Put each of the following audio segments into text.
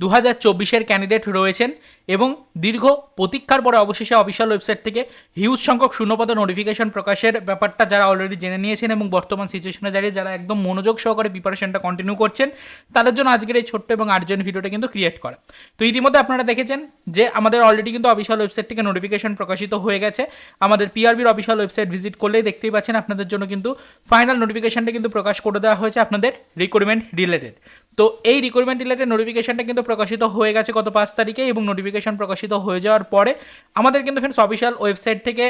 দু হাজার চব্বিশের ক্যান্ডিডেট রয়েছেন এবং দীর্ঘ প্রতীক্ষার পরে অবশেষে অফিসিয়াল ওয়েবসাইট থেকে হিউজ সংখ্যক শূন্যপদ নোটিফিকেশন প্রকাশের ব্যাপারটা যারা অলরেডি জেনে নিয়েছেন এবং বর্তমান সিচুয়েশনে দাঁড়িয়ে যারা একদম মনোযোগ সহকারে প্রিপারেশনটা কন্টিনিউ করছেন, তাদের জন্য আজকের এই ছোট্ট এবং আর্জেন্ট ভিডিওটা কিন্তু ক্রিয়েট করা। তো ইতিমধ্যে আপনারা দেখেছেন যে আমাদের অলরেডি কিন্তু অফিসিয়াল ওয়েবসাইট থেকে নোটিফিকেশন প্রকাশিত হয়ে গেছে। আমাদের পিআরবির অফিসিয়াল ওয়েবসাইট ভিজিট করলেই দেখতেই পাচ্ছেন আপনাদের জন্য কিন্তু ফাইনাল নোটিফিকেশনটা কিন্তু প্রকাশ করে দেওয়া হয়েছে আপনাদের রিক্রুটমেন্ট রিলেটেড তো এই রিক্রুটমেন্ট রিলেটেড নোটিফিকেশনটা কিন্তু প্রকাশিত হয়ে গেছে গত পাঁচ তারিখে এবং নোটিফিকেশন প্রকাশিত হয়ে যাওয়ার পরে, আমাদের কিন্তু ফ্রেন্ডস অফিসিয়াল ওয়েবসাইট থেকে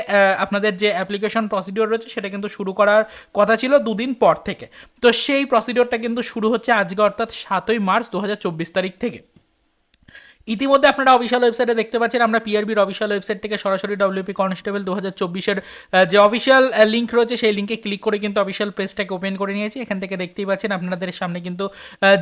আপনাদের যে অ্যাপ্লিকেশন প্রসিডিওর রয়েছে সেটা কিন্তু শুরু করার কথা ছিল দুদিন পর থেকে। তো সেই প্রসিডিওরটা কিন্তু শুরু হচ্ছে আজকে অর্থাৎ সাতই মার্চ দু হাজার চব্বিশ তারিখ থেকে। ইতিমধ্যে আপনারা অফিসিয়াল ওয়েবসাইটে দেখতে পাচ্ছেন, আমরা পিআরবির অফিসিয়াল ওয়েবসাইট থেকে সরাসরি ডব্লিউপি কনস্টেবল দু হাজার চব্বিশের যে অফিসিয়াল লিঙ্ক রয়েছে সেই লিঙ্কে ক্লিক করে কিন্তু অফিসিয়াল পেজটাকে ওপেন করে নিয়েছি। এখান থেকে দেখতেই পাচ্ছেন আপনাদের সামনে কিন্তু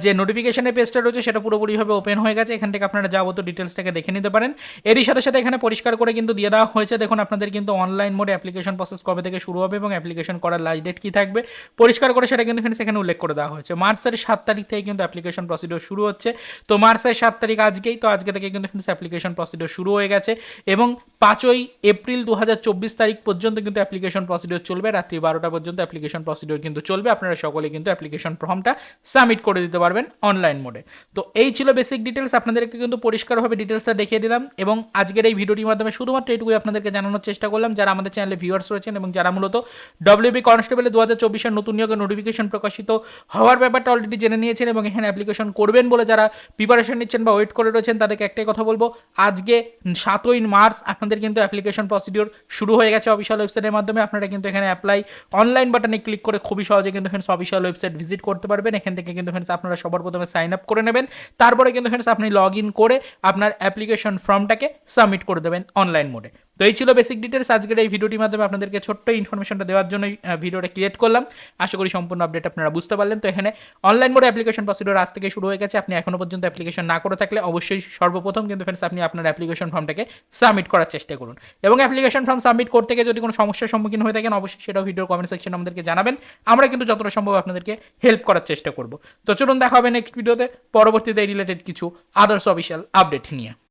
যে নোটিফিকেশনের পেজটা রয়েছে সেটা পুরোপুরিভাবে ওপেন হয়ে গেছে। এখান থেকে আপনারা যাবতীয় ডিটেলসটাকে দেখে নিতে পারেন। এরই সাথে সাথে এখানে পরিষ্কার করে কিন্তু দিয়ে দেওয়া হয়েছে। দেখুন, আপনাদের কিন্তু অনলাইন মোডে অ্যাপ্লিকেশন প্রসেস কবে থেকে শুরু হবে এবং অ্যাপ্লিকেশন করার লাস্ট ডেট কী থাকবে, পরিষ্কার করে সেটা কিন্তু ফ্রেন্ডস এখানে উল্লেখ করে দেওয়া হয়েছে। মার্চের সাত তারিখ থেকে কিন্তু অ্যাপ্লিকেশন প্রসিডিওর শুরু হচ্ছে। তো মার্চের সাত তারিখ আজকেই। তো আজকে থেকে কিন্তু ফ্রেন্ডস অ্যাপ্লিকেশন প্রসিডিওর শুরু হয়ে গেছে এবং পাঁচই এপ্রিল দু হাজার চব্বিশ তারিখ পর্যন্ত কিন্তু অ্যাপ্লিকেশন প্রসিডিওর চলবে। রাত্রি বারোটা পর্যন্ত অ্যাপ্লিকেশন প্রসিডিওর কিন্তু চলবে। আপনারা সকলে কিন্তু অ্যাপ্লিকেশন ফর্মটা সাবমিট করে দিতে পারবেন অনলাইন মোডে তো এই ছিল বেসিক ডিটেলস আপনাদেরকে কিন্তু পরিষ্কারভাবে ডিটেলসটা দেখিয়ে দিলাম এবং আজকের এই ভিডিওটির মাধ্যমে শুধুমাত্র এটুকুই আপনাদেরকে জানানোর চেষ্টা করলাম। যারা আমাদের চ্যানেলে ভিউয়ার্স রয়েছেন এবং যারা মূলত ডব্লিউবি কনস্টেবলে দু হাজার চব্বিশের নতুন নিয়োগের নোটিফিকেশন প্রকাশিত হওয়ার ব্যাপারটা অলরেডি জেনে নিয়েছেন এবং এখানে অ্যাপ্লিকেশন করবেন বলে যারা প্রিপারেশন নিচ্ছেন বা ওয়েট করে রয়েছেন তাদেরকে একটাই কথা বলব, আজকে সাতই মার্চ আপনাদের কিন্তু অ্যাপ্লিকেশন প্রসিডিওর শুরু হয়ে গেছে অফিসিয়াল ওয়েবসাইটের মাধ্যমে। আপনারা কিন্তু এখানে অ্যাপ্লাই অনলাইন বাটনে ক্লিক করে খুবই সহজে কিন্তু ফ্রেন্ডস অফিসিয়াল ওয়েবসাইট ভিজিট করতে পারবেন। এখান থেকে কিন্তু ফ্রেন্ডস আপনারা সবার প্রথমে সাইন আপ করে নেবেন। তারপরে কিন্তু ফ্রেন্ডস আপনি লগ ইন করে আপনার অ্যাপ্লিকেশন ফর্মটাকে সাবমিট করে দেবেন অনলাইন মোডে তো এই ছিল বেসিক ডিটেলস আজকের এই ভিডিওটির মাধ্যমে আপনাদেরকে ছোট্ট ইনফরমেশনটা দেওয়ার জন্যই ভিডিওটা ক্রিয়েট করলাম। আশা করি সম্পূর্ণ আপডেট আপনারা বুঝতে পারলেন। তো এখানে অনলাইন মোডে অ্যাপ্লিকেশন প্রসিডিওর আজ থেকে শুরু হয়ে গেছে। আপনি এখনও পর্যন্ত অ্যাপ্লিকেশন না করে থাকলে অবশ্যই সর্বপ্রথম কিন্তু ফ্রেন্ডস আপনি আপনার অ্যাপ্লিকেশন ফর্মটাকে সাবমিট করার চেষ্টা করুন। এবং অ্যাপ্লিকেশন ফর্ম সাবমিট করতে গিয়ে যদি কোনো সমস্যার সম্মুখীন হয়ে থাকেন, অবশ্যই সেটাও ভিডিওর কমেন্ট সেকশনে আমাদেরকে জানাবেন। আমরা কিন্তু যতটা সম্ভব আপনাদেরকে হেল্প করার চেষ্টা করব। তো চলুন দেখা হবে নেক্সট ভিডিওতে পরবর্তীতে রিলেটেড কিছু আদার্স অফিসিয়াল আপডেট নিয়ে।